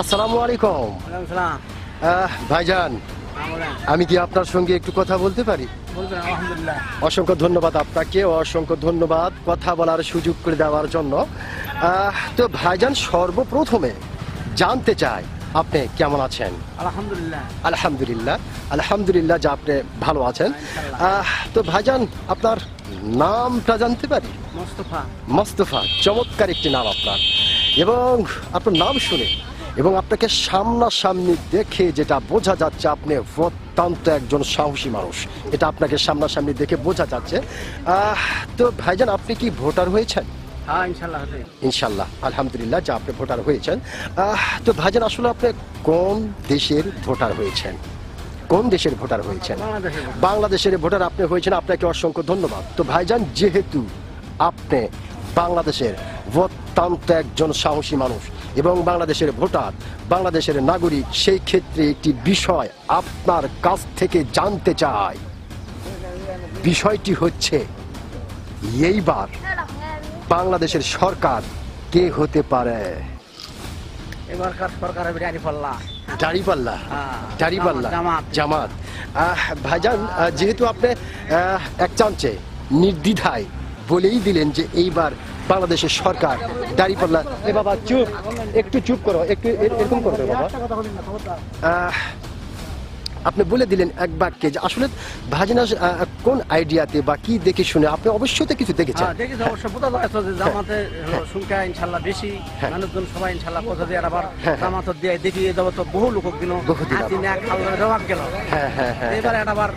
আসসালামু আলাইকুম। ভাইজান আমি কি আপনার সঙ্গে একটু কথা বলতে পারি? অসংখ্য ধন্যবাদ আপনাকে অসংখ্য ধন্যবাদ কথা বলার সুযোগ করে দেওয়ার জন্য। তো ভাইজান সর্বপ্রথমে জানতে চাই আপনি কেমন আছেন? আলহামদুলিল্লাহ। আলহামদুলিল্লাহ আলহামদুলিল্লাহ যে আপনি ভালো আছেন। তো ভাইজান আপনার নামটা জানতে পারি? মোস্তফা। মোস্তফা চমৎকার একটি নাম আপনার। এবং আপনার নাম শুনে এবং আপনাকে সামনাসামনি দেখে যেটা বোঝা যাচ্ছে আপনি অত্যন্ত একজন সাহসী মানুষ। এটা আপনাকে সামনাসামনি দেখে বোঝা যাচ্ছে। তো ভাইজান আপনি কি ভোটার হয়েছেন? হ্যাঁ ইনশাল্লাহ আলহামদুলিল্লাহ যে আপনি ভোটার হয়েছেন। তো ভাইজান আসলে আপনি কোন দেশের ভোটার হয়েছেন? কোন দেশের ভোটার হয়েছেন? বাংলাদেশের ভোটার আপনি হয়েছেন আপনাকে অসংখ্য ধন্যবাদ। তো ভাইজান যেহেতু আপনি বাংলাদেশের অত্যন্ত একজন সাহসী মানুষ এবং বাংলাদেশের ভোটার বাংলাদেশের নাগরিক সেই ক্ষেত্রে একটি বিষয় আপনার কাছ থেকে জানতে চায় বিষয়টি হচ্ছে এইবার বাংলাদেশের সরকার কে হতে পারে? এবারকার সরকার হবে আরিফাল্লাহ দাড়িপাল্লা হ্যাঁ, জামাত। জামাত। ভাইজান যেহেতু আপনি এক চান্সে নির্দ্বিধায় বলেই দিলেন যে এইবার বাংলাদেশের সরকার। দাড়িপাল্লা এ বাবা চুপ। একটু চুপ করো। একটু এরকম করবে বাবা। আপনি বলে দিলেন এক বাক্যে যে আসলে ভাজিনা কোন আইডিয়াতে বা কি দেখে শুনে আপনি অবশ্যই তো কিছু দেখেছেন। হ্যাঁ দেখি তো অবশ্য। বোঝা যাচ্ছে যে জামাতে সংখ্যা ইনশাল্লাহ বেশি হ্যাঁ। মানুষজন সবাই ইনশাল্লাহ কথা দিয়ে আবার হ্যাঁ। জামাত দিয়ে দেখি দেবো তো বহু লোক দিন দিন হাতি না খাল গেল। হ্যাঁ হ্যাঁ হ্যাঁ। এবার আবার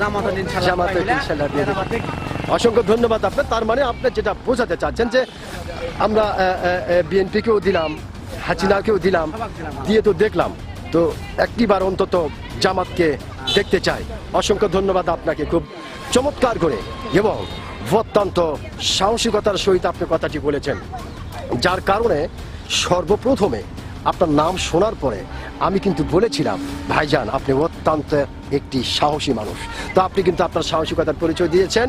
জামাত ইনশাল্লাহ জামাতে ইনশাল্লাহ অসংখ্য ধন্যবাদ আপনার। তার মানে আপনি যেটা বোঝাতে চাচ্ছেন যে আমরা বিএনপিকেও দিলাম, হাসিনাকেও দিলাম। দিয়ে তো দেখলাম। তো একটিবার অন্তত জামাতকে দেখতে চাই। অসংখ্য ধন্যবাদ আপনাকে খুব চমৎকার করে। এবং অত্যন্ত সাহসিকতার সহিত আপনি কথাটি বলেছেন, যার কারণে সর্বপ্রথমে আপনার নাম শোনার পরে আমি কিন্তু বলেছিলাম, ভাইজান, আপনি অত্যন্ত একটি সাহসী মানুষ। তো আপনি কিন্তু আপনার সাহসিকতার পরিচয় দিয়েছেন।